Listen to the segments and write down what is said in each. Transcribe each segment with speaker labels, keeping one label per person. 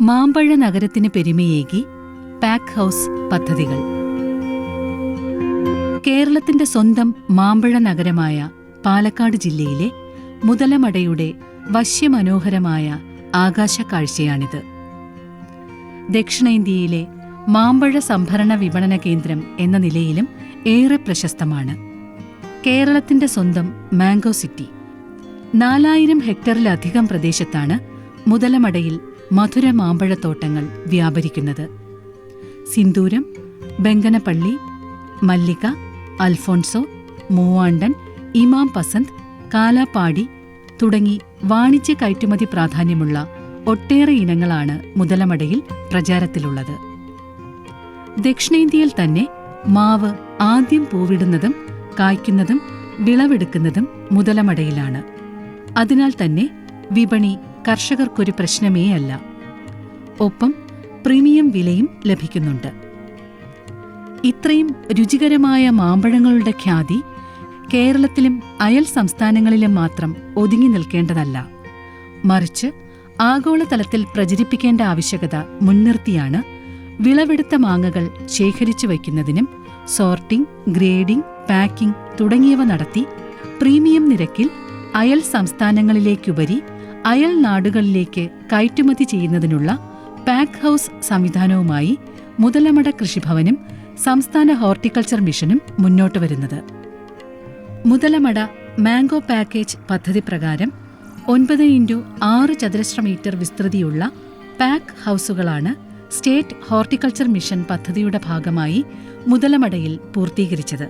Speaker 1: മാമ്പഴ നഗരത്തിന് പെരുമയേകി pack house പദ്ധതികൾ. കേരളത്തിന്റെ സ്വന്തം മാമ്പഴ നഗരമായ പാലക്കാട് ജില്ലയിലെ മുതലമടയുടെ വശ്യമനോഹരമായ ആകാശക്കാഴ്ചയാണിത്. ദക്ഷിണേന്ത്യയിലെ മാമ്പഴ സംഭരണ വിപണന കേന്ദ്രം എന്ന നിലയിലും ഏറെ പ്രശസ്തമാണ്. കേരളത്തിന്റെ സ്വന്തം മാംഗോ സിറ്റി. നാലായിരം ഹെക്ടറിലധികം പ്രദേശത്താണ് മുതലമടയിൽ മധുര മാമ്പഴത്തോട്ടങ്ങൾ വ്യാപരിക്കുന്നത്. സിന്ദൂരം ബെങ്കനപ്പള്ളി മല്ലിക അൽഫോൺസോ മൂവാണ്ടൻ ഇമാം പസന്ത് കാലാപ്പാടി തുടങ്ങി വാണിജ്യ കയറ്റുമതി പ്രാധാന്യമുള്ള ഒട്ടേറെ ഇനങ്ങളാണ് മുതലമടയിൽ പ്രചാരത്തിലുള്ളത്. ദക്ഷിണേന്ത്യയിൽ തന്നെ മാവ് ആദ്യം പൂവിടുന്നതും കായ്ക്കുന്നതും വിളവെടുക്കുന്നതും മുതലമടയിലാണ്. അതിനാൽ തന്നെ വിപണി കർഷകർക്കൊരു പ്രശ്നമേ അല്ല. ഒപ്പം പ്രീമിയം വിലയും ലഭിക്കുന്നുണ്ട്. ഇത്രയും രുചികരമായ മാമ്പഴങ്ങളുടെ ഖ്യാതി കേരളത്തിലും അയൽ സംസ്ഥാനങ്ങളിലും മാത്രം ഒതുങ്ങി നിൽക്കേണ്ടതല്ല. മറിച്ച് ആഗോളതലത്തിൽ പ്രചരിപ്പിക്കേണ്ട ആവശ്യകത മുൻനിർത്തിയാണ് വിളവെടുത്ത മാങ്ങകൾ ശേഖരിച്ചു വയ്ക്കുന്നതിനും സോർട്ടിംഗ് ഗ്രേഡിംഗ് പാക്കിംഗ് തുടങ്ങിയവ നടത്തി പ്രീമിയം നിരക്കിൽ അയൽ സംസ്ഥാനങ്ങളിലേക്കുപരി അയൽ നാടുകളിലേക്ക് കയറ്റുമതി ചെയ്യുന്നതിനുള്ള പാക്ക് ഹൗസ് സംവിധാനവുമായി മുതലമട കൃഷിഭവനും സംസ്ഥാന ഹോർട്ടിക്കൾച്ചർ മിഷനും മുന്നോട്ട് വരുന്നത്. മുതലമട മാംഗോ പാക്കേജ് പദ്ധതി പ്രകാരം ഒൻപത് ഇന്റു ആറ് ചതുരശ്ര മീറ്റർ വിസ്തൃതിയുള്ള പാക്ക് ഹൗസുകളാണ് സ്റ്റേറ്റ് ഹോർട്ടിക്കൾച്ചർ മിഷൻ പദ്ധതിയുടെ ഭാഗമായി മുതലമടയിൽ പൂർത്തീകരിച്ചത്.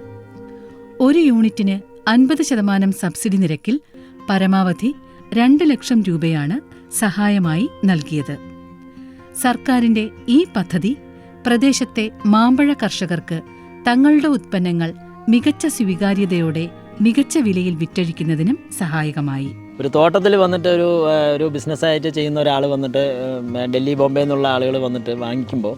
Speaker 1: ഒരു യൂണിറ്റിന് അൻപത് ശതമാനം സബ്സിഡി നിരക്കിൽ പരമാവധി രണ്ട് ലക്ഷം രൂപയാണ് സഹായമായി നൽകിയത്. സർക്കാരിന്റെ ഈ പദ്ധതി പ്രദേശത്തെ മാമ്പഴ കർഷകർക്ക് തങ്ങളുടെ ഉത്പന്നങ്ങൾ മികച്ച സ്വീകാര്യതയോടെ മികച്ച വിലയിൽ വിറ്റഴിക്കുന്നതിനും സഹായകമായി.
Speaker 2: ഒരു തോട്ടത്തിൽ വന്നിട്ട് ഒരു ഒരു ബിസിനസ്സായിട്ട് ചെയ്യുന്ന ഒരാൾ വന്നിട്ട് ഡൽഹി ബോംബെ എന്നുള്ള ആളുകൾ വന്നിട്ട് വാങ്ങിക്കുമ്പോൾ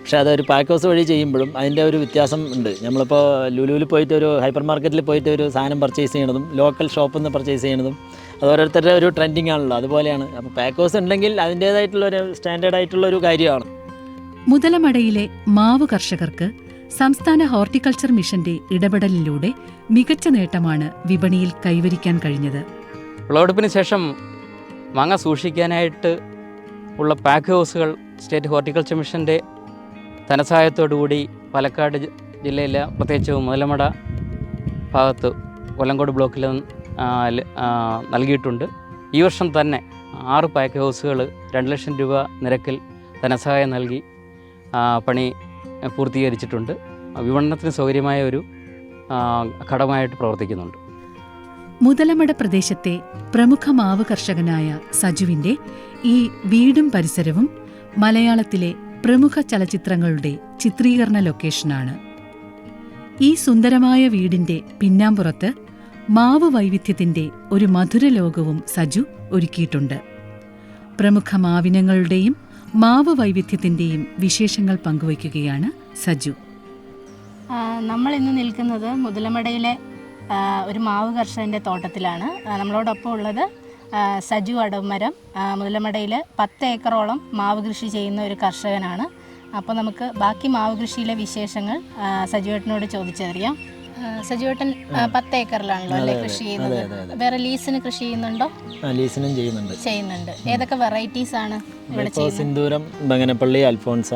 Speaker 2: പക്ഷേ അതൊരു പാക്ക് ഹൗസ് വഴി ചെയ്യുമ്പോഴും അതിന്റെ ഒരു വ്യത്യാസം ഉണ്ട്. നമ്മളിപ്പോൾ ലുലുവിൽ പോയിട്ട് ഒരു ഹൈപ്പർ മാർക്കറ്റിൽ പോയിട്ട് ഒരു സാധനം പർച്ചേസ് ചെയ്യണതും ലോക്കൽ ഷോപ്പിൽ നിന്ന് പർച്ചേസ് ചെയ്യണതും അത് ഓരോരുത്തരുടെ ഒരു ട്രെൻഡിങ് ആണല്ലോ. അതുപോലെയാണ്. അപ്പോൾ പാക്കേഴ്സ് ഹൗസ് ഉണ്ടെങ്കിൽ അതിന്റേതായിട്ടുള്ള ഒരു സ്റ്റാൻഡേർഡ് ആയിട്ടുള്ള ഒരു കാര്യമാണ്.
Speaker 1: മുതലമടയിലെ മാവ് കർഷകർക്ക് സംസ്ഥാന ഹോർട്ടിക്കൾച്ചർ മിഷന്റെ ഇടപെടലിലൂടെ മികച്ച നേട്ടമാണ് വിപണിയിൽ കൈവരിക്കാൻ കഴിഞ്ഞത്.
Speaker 3: വിളവെടുപ്പിന് ശേഷം മാങ്ങ സൂക്ഷിക്കാനായിട്ട് ഉള്ള പാക്ക് ഹൗസുകൾ സ്റ്റേറ്റ് ഹോർട്ടിക്കൾച്ചർ മിഷന്റെ ധനസഹായത്തോടുകൂടി പാലക്കാട് ജില്ലയിലെ പ്രത്യേകിച്ച് മുതലമട ഭാഗത്ത് കൊല്ലങ്കോട് ബ്ലോക്കിൽ നൽകിയിട്ടുണ്ട്. ഈ വർഷം തന്നെ ആറ് പാക്ക് ഹൗസുകൾ രണ്ട് ലക്ഷം രൂപ നിരക്കിൽ ധനസഹായം നൽകി പണി പൂർത്തീകരിച്ചിട്ടുണ്ട്. വിപണനത്തിന് സൗകര്യമായ ഒരു ഘടകമായിട്ട് പ്രവർത്തിക്കുന്നുണ്ട്.
Speaker 1: മുതലമട പ്രദേശത്തെ പ്രമുഖ മാവ് കർഷകനായ സജുവിന്റെ ഈ വീടും പരിസരവും മലയാളത്തിലെ പ്രമുഖ ചലച്ചിത്രങ്ങളുടെ ചിത്രീകരണ ലൊക്കേഷനാണ് ഈ സുന്ദരമായ വീടിന്റെ പിന്നാമ്പുറത്ത് മാവ് വൈവിധ്യത്തിന്റെ ഒരു മധുര ലോകവും സജു ഒരുക്കിയിട്ടുണ്ട്. പ്രമുഖ മാവിനങ്ങളുടെയും മാവ് വൈവിധ്യത്തിന്റെയും വിശേഷങ്ങൾ പങ്കുവയ്ക്കുകയാണ് സജു.
Speaker 4: നമ്മൾ ഇന്ന് നിൽക്കുന്നത് മുതലമടയിലെ ഒരു മാവ് കർഷകന്റെ തോട്ടത്തിലാണ് നമ്മളോടൊപ്പം ഉള്ളത് സജു അടമരം മുതലമടയിൽ പത്ത് ഏക്കറോളം മാവ് കൃഷി ചെയ്യുന്ന ഒരു കർഷകനാണ്. അപ്പോൾ നമുക്ക് ബാക്കി മാവ് കൃഷിയിലെ വിശേഷങ്ങൾ സജുവേട്ടനോട് ചോദിച്ചറിയാം. സജുവേട്ടൻ പത്ത് ഏക്കറിലാണല്ലോ അല്ലേ കൃഷി ചെയ്യുന്നത്. വേറെ ലീസിന് കൃഷി ചെയ്യുന്നുണ്ടോ?
Speaker 2: ലീസിനും ചെയ്യുന്നുണ്ട്.
Speaker 4: ചെയ്യുന്നുണ്ട്. ഏതൊക്കെ വെറൈറ്റീസ് ആണ് ഇവിടെ
Speaker 2: സിന്ദൂരം ബങ്ങനപ്പള്ളി അൽഫോൺസ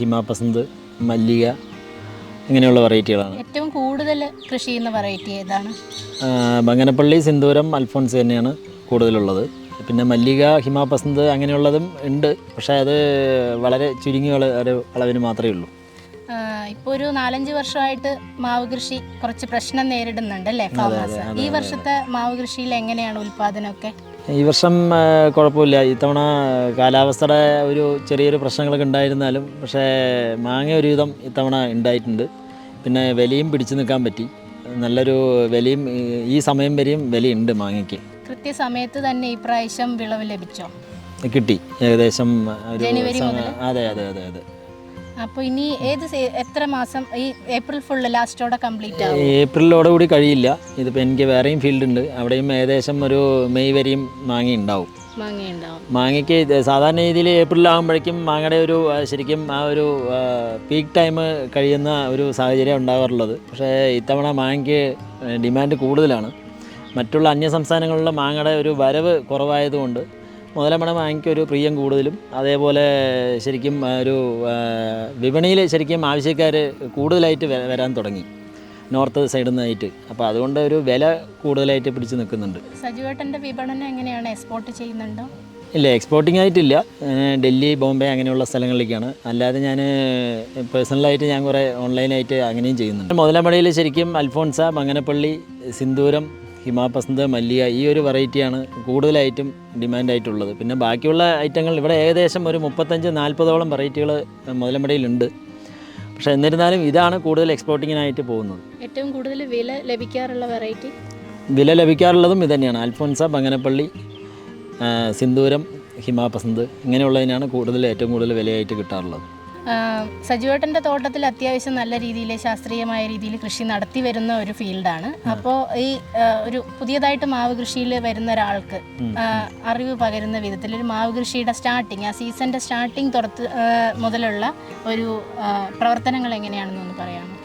Speaker 2: ഹിമാപസന്ത് മല്ലിക ഇങ്ങനെയുള്ള വെറൈറ്റികളാണ്
Speaker 4: ഏറ്റവും കൂടുതൽ കൃഷി ചെയ്യുന്ന വെറൈറ്റി ഏതാണ്?
Speaker 2: ബംഗനപ്പള്ളി ബങ്ങനപ്പള്ളി സിന്ദൂരം അൽഫോൺസ് തന്നെയാണ് കൂടുതലുള്ളത്. പിന്നെ മല്ലിക ഹിമാപസന്ത് അങ്ങനെയുള്ളതും ഉണ്ട്. പക്ഷേ അത് വളരെ ചുരുങ്ങിയ അളവിന് മാത്രമേ ഉള്ളൂ.
Speaker 4: ഇപ്പോൾ ഒരു നാലഞ്ച് വർഷമായിട്ട് മാവ് കൃഷി കുറച്ച് പ്രശ്നം നേരിടുന്നുണ്ട് അല്ലേ? ഫാമേഴ്സ് ഈ വർഷത്തെ മാവ് കൃഷിയിൽ എങ്ങനെയാണ് ഉൽപാദനമൊക്കെ?
Speaker 2: ഈ വർഷം കുഴപ്പമില്ല. ഇത്തവണ കാലാവസ്ഥയുടെ ഒരു ചെറിയൊരു പ്രശ്നങ്ങളൊക്കെ ഉണ്ടായിരുന്നാലും പക്ഷേ മാങ്ങ ഒരുവിധം ഇത്തവണ ഉണ്ടായിട്ടുണ്ട്. പിന്നെ വിലയും പിടിച്ചു നിൽക്കാൻ പറ്റി. നല്ലൊരു വിലയും ഈ- സമയം വരെയും വിലയുണ്ട് മാങ്ങയ്ക്ക്.
Speaker 4: കൃത്യസമയത്ത് തന്നെ ഈ പ്രാവശ്യം വിളവ് ലഭിച്ചോ?
Speaker 2: കിട്ടി. ഏകദേശം ഒരു അതെ അതെ അതെ അതെ.
Speaker 4: അപ്പോൾ ഇനി ഏത് എത്ര മാസം ഈ ഏപ്രിൽ ഫുള്ള് ലാസ്റ്റോടെ കംപ്ലീറ്റ് ആവും?
Speaker 2: ഏപ്രിലോടെ കൂടി കഴിയില്ല. ഇതിപ്പോൾ എനിക്ക് വേറെയും ഫീൽഡ് ഉണ്ട്. അവിടെയും ഏകദേശം ഒരു മെയ് വരെയും മാങ്ങി ഉണ്ടാവും മാങ്ങയ്ക്ക് സാധാരണ രീതിയിൽ ഏപ്രിലാകുമ്പോഴേക്കും മാങ്ങയുടെ ഒരു ശരിക്കും ആ ഒരു പീക്ക് ടൈം കഴിയുന്ന ഒരു സാഹചര്യം ഉണ്ടാകാറുള്ളത് പക്ഷേ ഇത്തവണ മാങ്ങയ്ക്ക് ഡിമാൻഡ് കൂടുതലാണ്. മറ്റുള്ള അന്യ സംസ്ഥാനങ്ങളിലെ മാങ്ങയുടെ ഒരു വരവ് കുറവായതുകൊണ്ട് മുതലമണ വാങ്ങിക്കുക ഒരു പ്രിയം കൂടുതലും. അതേപോലെ ശരിക്കും ഒരു വിപണിയിൽ ശരിക്കും ആവശ്യക്കാർ കൂടുതലായിട്ട് വരാൻ തുടങ്ങി. നോർത്ത് സൈഡിൽ നിന്നായിട്ട്. അപ്പോൾ അതുകൊണ്ട് ഒരു വില കൂടുതലായിട്ട് പിടിച്ച് നിൽക്കുന്നുണ്ട്.
Speaker 4: സജുവേട്ടന്റെ വിപണനം എങ്ങനെയാണ്? എക്സ്പോർട്ട് ചെയ്യുന്നുണ്ടോ?
Speaker 2: ഇല്ല എക്സ്പോർട്ടിംഗ് ആയിട്ടില്ല. ഡൽഹി ബോംബെ അങ്ങനെയുള്ള സ്ഥലങ്ങളിലേക്കാണ്. അല്ലാതെ ഞാൻ പേഴ്സണലായിട്ട് ഞാൻ കുറേ ഓൺലൈനായിട്ട് അങ്ങനെയും ചെയ്യുന്നുണ്ട്. മുതലമടയിൽ ശരിക്കും അൽഫോൺസ മങ്ങനപ്പള്ളി സിന്ദൂരം ഹിമാപസന്ത് മല്ലിയ ഈ ഒരു വെറൈറ്റിയാണ് കൂടുതലായിട്ടും ഡിമാൻഡായിട്ടുള്ളത് പിന്നെ ബാക്കിയുള്ള ഐറ്റങ്ങൾ ഇവിടെ ഏകദേശം ഒരു മുപ്പത്തഞ്ച് നാൽപ്പതോളം വെറൈറ്റികൾ മുതലമടയിലുണ്ട് പക്ഷേ എന്നിരുന്നാലും ഇതാണ് കൂടുതൽ എക്സ്പോർട്ടിങ്ങിനായിട്ട് പോകുന്നത്.
Speaker 4: ഏറ്റവും കൂടുതൽ വില ലഭിക്കാറുള്ള വെറൈറ്റി
Speaker 2: വില ലഭിക്കാറുള്ളതും ഇതുതന്നെയാണ് അൽഫോൻസ ബങ്ങനപ്പള്ളി സിന്ദൂരം ഹിമാപസന്ത് ഇങ്ങനെയുള്ളതിനാണ് കൂടുതൽ ഏറ്റവും കൂടുതൽ വിലയായിട്ട് കിട്ടാറുള്ളത്.
Speaker 4: സജുവേട്ടന്റെ തോട്ടത്തിൽ അത്യാവശ്യം നല്ല രീതിയിൽ ശാസ്ത്രീയമായ രീതിയിൽ കൃഷി നടത്തി വരുന്ന ഒരു ഫീൽഡാണ്. അപ്പോൾ ഈ ഒരു പുതിയതായിട്ട് മാവ് കൃഷിയിൽ വരുന്ന ഒരാൾക്ക് അറിവ് പകരുന്ന വിധത്തിൽ ഒരു മാവ് കൃഷിയുടെ സ്റ്റാർട്ടിങ് ആ സീസണിന്റെ സ്റ്റാർട്ടിങ് തുറത്ത് മുതലുള്ള ഒരു പ്രവർത്തനങ്ങൾ എങ്ങനെയാണെന്നൊന്ന് പറയാമോ?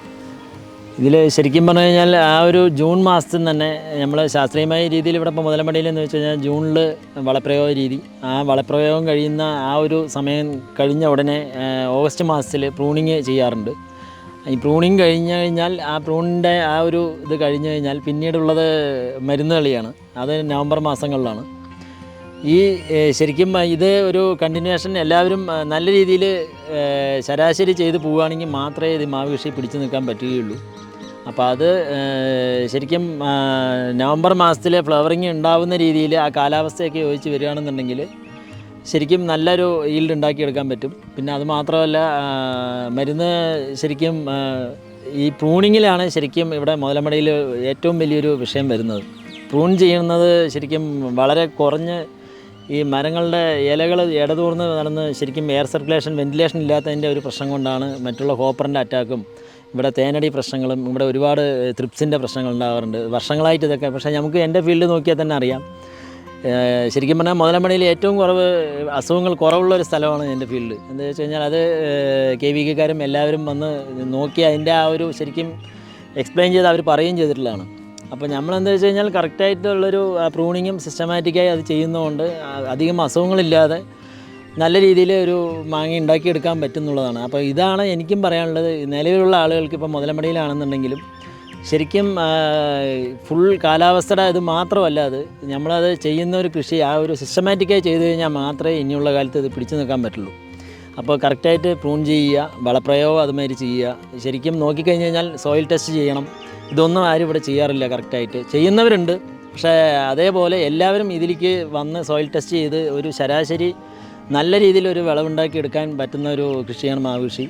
Speaker 2: ഇതിൽ ശരിക്കും പറഞ്ഞു കഴിഞ്ഞാൽ ആ ഒരു ജൂൺ മാസത്തിൽ തന്നെ നമ്മൾ ശാസ്ത്രീയമായ രീതിയിൽ ഇവിടെ ഇപ്പോൾ മുതലമടിയിൽ എന്ന് വെച്ച് കഴിഞ്ഞാൽ ജൂണിൽ വളപ്രയോഗ രീതി. ആ വളപ്രയോഗം കഴിയുന്ന ആ ഒരു സമയം കഴിഞ്ഞ ഉടനെ ഓഗസ്റ്റ് മാസത്തിൽ പ്രൂണിങ് ചെയ്യാറുണ്ട്. ഈ പ്രൂണിങ് കഴിഞ്ഞ് കഴിഞ്ഞാൽ ആ പ്രൂണിന്റെ ആ ഒരു ഇത് കഴിഞ്ഞ് കഴിഞ്ഞാൽ പിന്നീടുള്ളത് മരുന്ന് കളിയാണ്. അത് നവംബർ മാസങ്ങളിലാണ്. ഈ ശരിക്കും ഇത് ഒരു കണ്ടിന്യൂഷൻ എല്ലാവരും നല്ല രീതിയിൽ ശരാശരി ചെയ്ത് പോവുകയാണെങ്കിൽ മാത്രമേ ഇത് മാവ് കൃഷി പിടിച്ചു നിൽക്കാൻ പറ്റുകയുള്ളൂ. അപ്പോൾ അത് ശരിക്കും നവംബർ മാസത്തിൽ ഫ്ലവറിങ് ഉണ്ടാവുന്ന രീതിയിൽ ആ കാലാവസ്ഥയൊക്കെ യോജിച്ച് വരികയാണെന്നുണ്ടെങ്കിൽ ശരിക്കും നല്ലൊരു ഈൽഡ് ഉണ്ടാക്കിയെടുക്കാൻ പറ്റും. പിന്നെ അത് മാത്രമല്ല മരുന്ന് ശരിക്കും ഈ പ്രൂണിങ്ങിലാണ് ശരിക്കും ഇവിടെ മുതലമടയിൽ ഏറ്റവും വലിയൊരു വിഷയം വരുന്നത്. പ്രൂൺ ചെയ്യുന്നത് ശരിക്കും വളരെ കുറഞ്ഞ് ഈ മരങ്ങളുടെ ഇലകൾ ഇടതൂർന്ന് നടന്ന് ശരിക്കും എയർ സർക്കുലേഷൻ വെന്റിലേഷൻ ഇല്ലാത്തതിന്റെ ഒരു പ്രശ്നം കൊണ്ടാണ് മറ്റുള്ള ഹോപ്പറിന്റെ അറ്റാക്കും ഇവിടെ തേനടി പ്രശ്നങ്ങളും ഇവിടെ ഒരുപാട് ത്രിപ്സിന്റെ പ്രശ്നങ്ങൾ ഉണ്ടാകാറുണ്ട് വർഷങ്ങളായിട്ട് ഇതൊക്കെ പക്ഷേ നമുക്ക് എന്റെ ഫീൽഡ് നോക്കിയാൽ തന്നെ അറിയാം. ശരിക്കും പറഞ്ഞാൽ മുതലമണിയിൽ ഏറ്റവും കുറവ് അസുഖങ്ങൾ കുറവുള്ള ഒരു സ്ഥലമാണ് എന്റെ ഫീൽഡ്. എന്താ വെച്ച് കഴിഞ്ഞാൽ അത് കെ വി കെക്കാരും എല്ലാവരും വന്ന് നോക്കി അതിന്റെ ആ ഒരു ശരിക്കും എക്സ്പ്ലെയിൻ ചെയ്ത് അവർ പറയുകയും ചെയ്തിട്ടുള്ളതാണ്. അപ്പോൾ നമ്മൾ എന്താ വെച്ച് കഴിഞ്ഞാൽ കറക്റ്റായിട്ടുള്ളൊരു പ്രൂണിങ്ങും സിസ്റ്റമാറ്റിക്കായി അത് ചെയ്യുന്നതുകൊണ്ട് അധികം അസുഖങ്ങളില്ലാതെ നല്ല രീതിയിൽ ഒരു മാങ്ങ ഉണ്ടാക്കിയെടുക്കാൻ പറ്റുന്നുള്ളതാണ്. അപ്പോൾ ഇതാണ് എനിക്കും പറയാനുള്ളത്. നിലവിലുള്ള ആളുകൾക്ക് ഇപ്പോൾ മുതലമടിയിലാണെന്നുണ്ടെങ്കിലും ശരിക്കും ഫുൾ കാലാവസ്ഥയുടെ ഇത് മാത്രമല്ല അത്. നമ്മളത് ചെയ്യുന്ന ഒരു കൃഷി ആ ഒരു സിസ്റ്റമാറ്റിക്കായി ചെയ്തു കഴിഞ്ഞാൽ മാത്രമേ ഇനിയുള്ള കാലത്ത് ഇത് പിടിച്ചു നിൽക്കാൻ പറ്റുള്ളൂ. അപ്പോൾ കറക്റ്റായിട്ട് പ്രൂൺ ചെയ്യുക വളപ്രയോഗം അതുമാതിരി ചെയ്യുക. ശരിക്കും നോക്കിക്കഴിഞ്ഞ് കഴിഞ്ഞാൽ സോയിൽ ടെസ്റ്റ് ചെയ്യണം. ഇതൊന്നും ആരും ഇവിടെ ചെയ്യാറില്ല കറക്റ്റായിട്ട്. ചെയ്യുന്നവരുണ്ട്. പക്ഷേ അതേപോലെ എല്ലാവരും ഇതിലേക്ക് വന്ന് സോയിൽ ടെസ്റ്റ് ചെയ്ത് ഒരു ശരാശരി നല്ല രീതിയിൽ ഒരു വിളവുണ്ടാക്കി എടുക്കാൻ പറ്റുന്ന ഒരു കൃഷിയാണ് മാവ് കൃഷി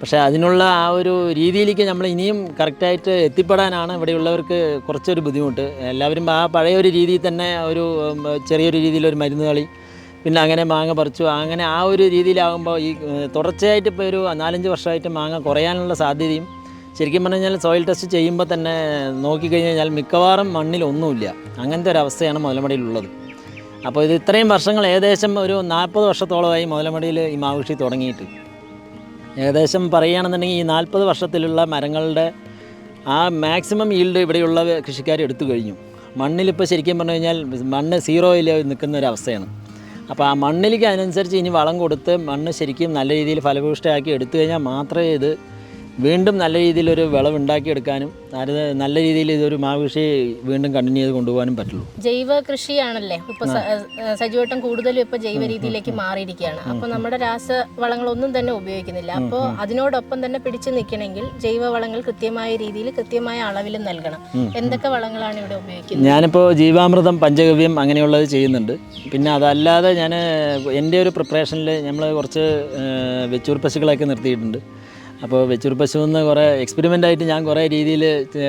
Speaker 2: പക്ഷേ അതിനുള്ള ആ ഒരു രീതിയിലേക്ക് നമ്മൾ ഇനിയും കറക്റ്റായിട്ട് എത്തിപ്പെടാനാണ് ഇവിടെയുള്ളവർക്ക് കുറച്ചൊരു ബുദ്ധിമുട്ട്. എല്ലാവരും ആ പഴയ ഒരു രീതിയിൽ തന്നെ ഒരു ചെറിയൊരു രീതിയിലൊരു മരുന്ന് കളി പിന്നെ അങ്ങനെ മാങ്ങ പറിച്ചു. അങ്ങനെ ആ ഒരു രീതിയിലാകുമ്പോൾ ഈ തുടർച്ചയായിട്ട് ഇപ്പോൾ ഒരു നാലഞ്ച് വർഷമായിട്ട് മാങ്ങ കുറയാനുള്ള സാധ്യതയും ശരിക്കും പറഞ്ഞു കഴിഞ്ഞാൽ സോയിൽ ടെസ്റ്റ് ചെയ്യുമ്പോൾ തന്നെ നോക്കിക്കഴിഞ്ഞ് കഴിഞ്ഞാൽ മിക്കവാറും മണ്ണിൽ ഒന്നുമില്ല. അങ്ങനത്തെ ഒരു അവസ്ഥയാണ് മുതലമടിയിലുള്ളത്. അപ്പോൾ ഇത് ഇത്രയും വർഷങ്ങൾ ഏകദേശം ഒരു നാൽപ്പത് വർഷത്തോളമായി മുതലമടിയിൽ ഈ മാവ് കൃഷി തുടങ്ങിയിട്ട്. ഏകദേശം പറയുകയാണെന്നുണ്ടെങ്കിൽ ഈ നാൽപ്പത് വർഷത്തിലുള്ള മരങ്ങളുടെ ആ മാക്സിമം ഈൽഡ് ഇവിടെയുള്ള കൃഷിക്കാർ എടുത്തു കഴിഞ്ഞു. മണ്ണിലിപ്പോൾ ശരിക്കും പറഞ്ഞു കഴിഞ്ഞാൽ മണ്ണ് സീറോയിൽ നിൽക്കുന്ന ഒരു അവസ്ഥയാണ്. അപ്പോൾ ആ മണ്ണിലേക്ക് അതിനനുസരിച്ച് ഇനി വളം കൊടുത്ത് മണ്ണ് ശരിക്കും നല്ല രീതിയിൽ ഫലഭൂഷ്ടയാക്കി എടുത്തു കഴിഞ്ഞാൽ മാത്രമേ ഇത് വീണ്ടും നല്ല രീതിയിലൊരു വിളവുണ്ടാക്കിയെടുക്കാനും നല്ല രീതിയിൽ ഇതൊരു മാവ് കൃഷി വീണ്ടും കണ്ടിന്യൂ ചെയ്ത് കൊണ്ടുപോകാനും പറ്റുള്ളൂ.
Speaker 4: ജൈവ കൃഷിയാണല്ലേ ഇപ്പൊ സജീവട്ടം കൂടുതലും ഇപ്പൊ ജൈവ രീതിയിലേക്ക് മാറിയിരിക്കുകയാണ്. അപ്പൊ നമ്മുടെ രാസവളങ്ങളൊന്നും തന്നെ ഉപയോഗിക്കുന്നില്ല. അപ്പോൾ അതിനോടൊപ്പം തന്നെ പിടിച്ചു നിൽക്കണമെങ്കിൽ ജൈവ വളങ്ങൾ കൃത്യമായ രീതിയിൽ കൃത്യമായ അളവിൽ നൽകണം. എന്തൊക്കെ വളങ്ങളാണ് ഇവിടെ ഉപയോഗിക്കുന്നത്?
Speaker 2: ഞാനിപ്പോൾ ജീവാമൃതം പഞ്ചഗവ്യം അങ്ങനെയുള്ളത് ചെയ്യുന്നുണ്ട്. പിന്നെ അതല്ലാതെ ഞാൻ എന്റെ ഒരു പ്രിപ്പറേഷനിൽ നമ്മൾ കുറച്ച് വെച്ചൂർ പശുക്കളൊക്കെ നിർത്തിയിട്ടുണ്ട്. അപ്പോൾ വെച്ചൂർ പശു എന്ന് കുറേ എക്സ്പെരിമെന്റ് ആയിട്ട് ഞാൻ കുറേ രീതിയിൽ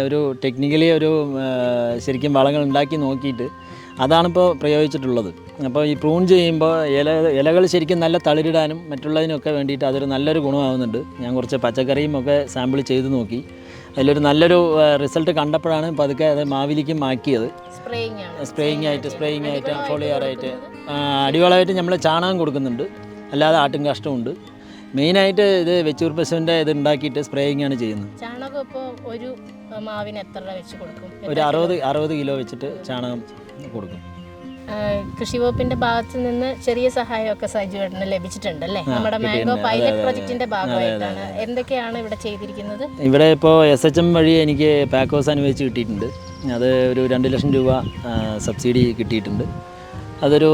Speaker 2: ഒരു ടെക്നിക്കലി ഒരു ശരിക്കും വളങ്ങൾ ഉണ്ടാക്കി നോക്കിയിട്ട് അതാണിപ്പോൾ പ്രയോഗിച്ചിട്ടുള്ളത്. അപ്പോൾ ഈ പ്രൂൺ ചെയ്യുമ്പോൾ ഇല ഇലകൾ ശരിക്കും നല്ല തളിരിടാനും മറ്റുള്ളതിനൊക്കെ വേണ്ടിയിട്ട് അതൊരു നല്ലൊരു ഗുണമാവുന്നുണ്ട്. ഞാൻ കുറച്ച് പച്ചക്കറിയും ഒക്കെ സാമ്പിൾ ചെയ്ത് നോക്കി. അതിലൊരു നല്ലൊരു റിസൾട്ട് കണ്ടപ്പോഴാണ് പതുക്കെ അത് മാവിലിക്കും മാക്കിയത്
Speaker 4: സ്പ്രേയിങ്
Speaker 2: ആയിട്ട് സ്പ്രേയിങ് ആയിട്ട് ഫോളിയറായിട്ട് അടിവളമായിട്ട് നമ്മൾ ചാണകം കൊടുക്കുന്നുണ്ട്. അല്ലാതെ ആട്ടും കാഷ്ടമുണ്ട് മെയിനായിട്ട് ഇത് വെച്ചൂർ പശുവിന്റെ ഇത് ഉണ്ടാക്കിയിട്ട് സ്പ്രേയിങ് ആണ് ചെയ്യുന്നത്.
Speaker 4: ചാണകം ഇപ്പോൾ ഒരു മാവിന് എത്ര രൂപ വെച്ച് കൊടുക്കും?
Speaker 2: ഒരു അറുപത് അറുപത് കിലോ വെച്ചിട്ട് ചാണകം കൊടുക്കും.
Speaker 4: കൃഷി വകുപ്പിന്റെ ഭാഗത്ത് നിന്ന് ചെറിയ സഹായമൊക്കെ സജുവേട്ടന് ലഭിച്ചിട്ടുണ്ട് അല്ലേ? നമ്മുടെ മാംഗോ പൈലറ്റ് പ്രൊജക്ടിന്റെ ഭാഗമായിട്ടാണ്. എന്തൊക്കെയാണ് ഇവിടെ ചെയ്തിരിക്കുന്നത്?
Speaker 2: ഇവിടെ ഇപ്പോ എസ് എച്ച് എം വഴി എനിക്ക് പാക്കോസ് അനുവദിച്ച് കിട്ടിയിട്ടുണ്ട്. അത് ഒരു രണ്ട് ലക്ഷം രൂപ സബ്സിഡി കിട്ടിയിട്ടുണ്ട്. അതൊരു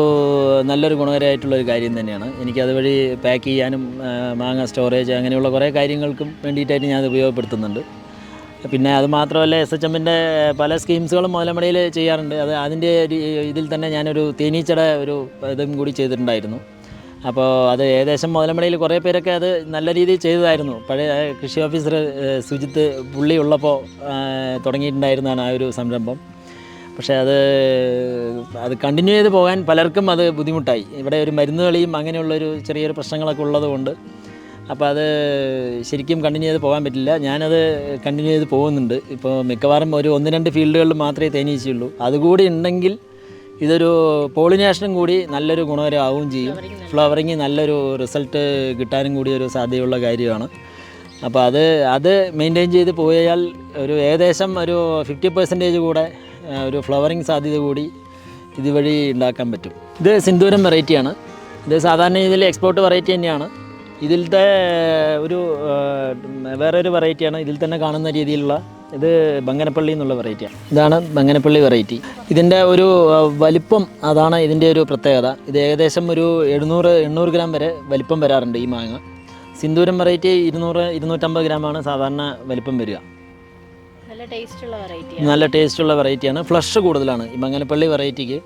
Speaker 2: നല്ലൊരു ഗുണകരമായിട്ടുള്ളൊരു കാര്യം തന്നെയാണ്. എനിക്ക് അതുവഴി പാക്ക് ചെയ്യാനും മാങ്ങ സ്റ്റോറേജ് അങ്ങനെയുള്ള കുറേ കാര്യങ്ങൾക്കും വേണ്ടിയിട്ടായിട്ട് ഞാനത് ഉപയോഗപ്പെടുത്തുന്നുണ്ട്. പിന്നെ അത് മാത്രമല്ല എസ് എച്ച് എമ്മിന്റെ പല സ്കീംസുകളും മുതലമടയിൽ ചെയ്യാറുണ്ട്. അത് അതിന്റെ ഇതിൽ തന്നെ ഞാനൊരു തേനീച്ചയുടെ ഒരു ഇതും കൂടി ചെയ്തിട്ടുണ്ടായിരുന്നു. അപ്പോൾ അത് ഏകദേശം മുതലമടയിൽ കുറേ പേരൊക്കെ അത് നല്ല രീതിയിൽ ചെയ്തതായിരുന്നു. പഴയ കൃഷി ഓഫീസർ സുജിത്ത് പുള്ളി ഉള്ളപ്പോൾ തുടങ്ങിയിട്ടുണ്ടായിരുന്നതാണ് ആ ഒരു സംരംഭം. പക്ഷേ അത് അത് കണ്ടിന്യൂ ചെയ്ത് പോകാൻ പലർക്കും അത് ബുദ്ധിമുട്ടായി. ഇവിടെ ഒരു മരുന്ന് കളിയും അങ്ങനെയുള്ളൊരു ചെറിയൊരു പ്രശ്നങ്ങളൊക്കെ ഉള്ളതുകൊണ്ട് അപ്പോൾ അത് ശരിക്കും കണ്ടിന്യൂ ചെയ്ത് പോകാൻ പറ്റില്ല. ഞാനത് കണ്ടിന്യൂ ചെയ്ത് പോകുന്നുണ്ട്. ഇപ്പോൾ മിക്കവാറും ഒരു ഒന്ന് രണ്ട് ഫീൽഡുകളിൽ മാത്രമേ തേനീച്ചയുള്ളൂ. അതുകൂടി ഉണ്ടെങ്കിൽ ഇതൊരു പോളിനേഷനും കൂടി നല്ലൊരു ഗുണകരമാവുകയും ചെയ്യും. ഫ്ലവറിങ് നല്ലൊരു റിസൾട്ട് കിട്ടാനും കൂടി ഒരു സാധ്യതയുള്ള കാര്യമാണ്. അപ്പോൾ അത് അത് മെയിന്റെയിൻ ചെയ്ത് പോയാൽ ഒരു ഏകദേശം ഒരു ഫിഫ്റ്റി പെർസെന്റേജ് കൂടെ ഒരു ഫ്ലവറിങ് സാധ്യത കൂടി ഇതുവഴി ഉണ്ടാക്കാൻ പറ്റും. ഇത് സിന്ദൂരം വെറൈറ്റിയാണ് ഇത് സാധാരണ ഇതിൽ എക്സ്പോർട്ട് വെറൈറ്റി തന്നെയാണ്. ഇതിലത്തെ ഒരു വേറെ വേറൊരു വെറൈറ്റിയാണ് ഇതിൽ തന്നെ കാണുന്ന രീതിയിലുള്ള ഇത് ബങ്ങനപ്പള്ളി എന്നുള്ള വെറൈറ്റിയാണ് ഇതാണ് ബങ്ങനപ്പള്ളി വെറൈറ്റി ഇതിന്റെ ഒരു വലിപ്പം അതാണ് ഇതിന്റെ ഒരു പ്രത്യേകത. ഇത് ഏകദേശം ഒരു എഴുന്നൂറ് എണ്ണൂറ് ഗ്രാം വരെ വലിപ്പം വരാറുണ്ട് ഈ മാങ്ങ. സിന്ദൂരം വെറൈറ്റി ഇരുന്നൂറ് ഇരുന്നൂറ്റമ്പത് ഗ്രാമാണ് സാധാരണ വലിപ്പം വരിക.
Speaker 4: നല്ല
Speaker 2: ടേസ്റ്റുള്ള വെറൈറ്റിയാണ് ഫ്ലഷ് കൂടുതലാണ്. ഈ മങ്ങനപ്പള്ളി വെറൈറ്റിക്ക്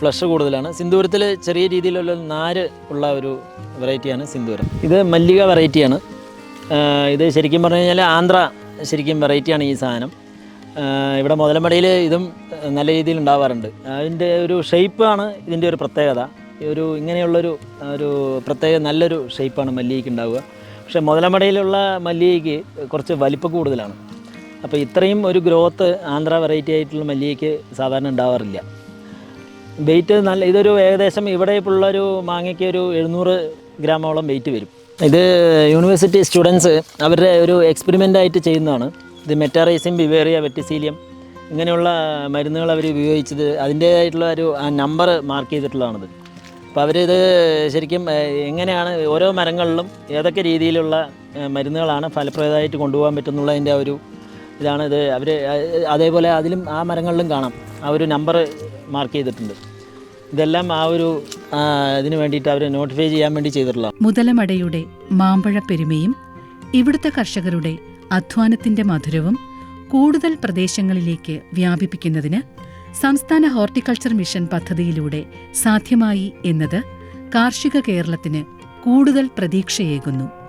Speaker 2: ഫ്ലഷ് കൂടുതലാണ്. സിന്ദൂരത്തിൽ ചെറിയ രീതിയിലുള്ള നാര് ഉള്ള ഒരു വെറൈറ്റിയാണ് സിന്ദൂരം. ഇത് മല്ലിക വെറൈറ്റിയാണ് ഇത് ശരിക്കും പറഞ്ഞു കഴിഞ്ഞാൽ ആന്ധ്ര ശരിക്കും വെറൈറ്റിയാണ് ഈ സാധനം. ഇവിടെ മുതലമടയിൽ ഇതും നല്ല രീതിയിൽ ഉണ്ടാവാറുണ്ട്. അതിന്റെ ഒരു ഷേപ്പാണ് ഇതിന്റെ ഒരു പ്രത്യേകത. ഒരു ഇങ്ങനെയുള്ളൊരു ഒരു പ്രത്യേക നല്ലൊരു ഷേപ്പാണ് മല്ലികയ്ക്ക് ഉണ്ടാവുക. പക്ഷേ മുതലമടയിലുള്ള മല്ലികയ്ക്ക് കുറച്ച് വലിപ്പം കൂടുതലാണ്. അപ്പോൾ ഇത്രയും ഒരു ഗ്രോത്ത് ആന്ധ്ര വെറൈറ്റി ആയിട്ടുള്ള മല്ലിയയ്ക്ക് സാധാരണ ഉണ്ടാവാറില്ല. വെയിറ്റ് നല്ല ഇതൊരു ഏകദേശം ഇവിടെ ഉള്ളൊരു മാങ്ങയ്ക്ക് ഒരു എഴുന്നൂറ് ഗ്രാമോളം വെയിറ്റ് വരും. ഇത് യൂണിവേഴ്സിറ്റി സ്റ്റുഡൻസ് അവരുടെ ഒരു എക്സ്പെരിമെന്റ് ആയിട്ട് ചെയ്യുന്നതാണ്. ഇത് മെറ്റാറൈസിയം ബിവേറിയ വെറ്റിസീലിയം ഇങ്ങനെയുള്ള മരുന്നുകൾ അവർ ഉപയോഗിച്ചത്. അതിന്റേതായിട്ടുള്ള ഒരു നമ്പർ മാർക്ക് ചെയ്തിട്ടുള്ളതാണിത്. അപ്പോൾ അവരിത് ശരിക്കും എങ്ങനെയാണ് ഓരോ മരങ്ങളിലും ഏതൊക്കെ രീതിയിലുള്ള മരുന്നുകളാണ് ഫലപ്രദമായിട്ട് കൊണ്ടുപോകാൻ പറ്റുന്നുള്ളതിന്റെ ഒരു ഇതാണ് ഇത്. അവർ അതേപോലെ അതിലും ആ മരങ്ങളിലും കാണാം. ആ ഒരു നമ്പർ മാർക്ക് ചെയ്തിട്ടുണ്ട്. ഇതെല്ലാം ആ ഒരു ഇതിനു വേണ്ടിയിട്ട് അവർ നോട്ടിഫൈ ചെയ്യാൻ വേണ്ടി ചെയ്തിട്ടുള്ള
Speaker 1: മുതലമടയുടെ മാമ്പഴ പെരുമയും ഇവിടുത്തെ കർഷകരുടെ അധ്വാനത്തിന്റെ മധുരവും കൂടുതൽ പ്രദേശങ്ങളിലേക്ക് വ്യാപിപ്പിക്കുന്നതിന് സംസ്ഥാന ഹോർട്ടിക്കൾച്ചർ മിഷൻ പദ്ധതിയിലൂടെ സാധ്യമായി എന്നത് കാർഷിക കേരളത്തിന് കൂടുതൽ പ്രതീക്ഷയേകുന്നു.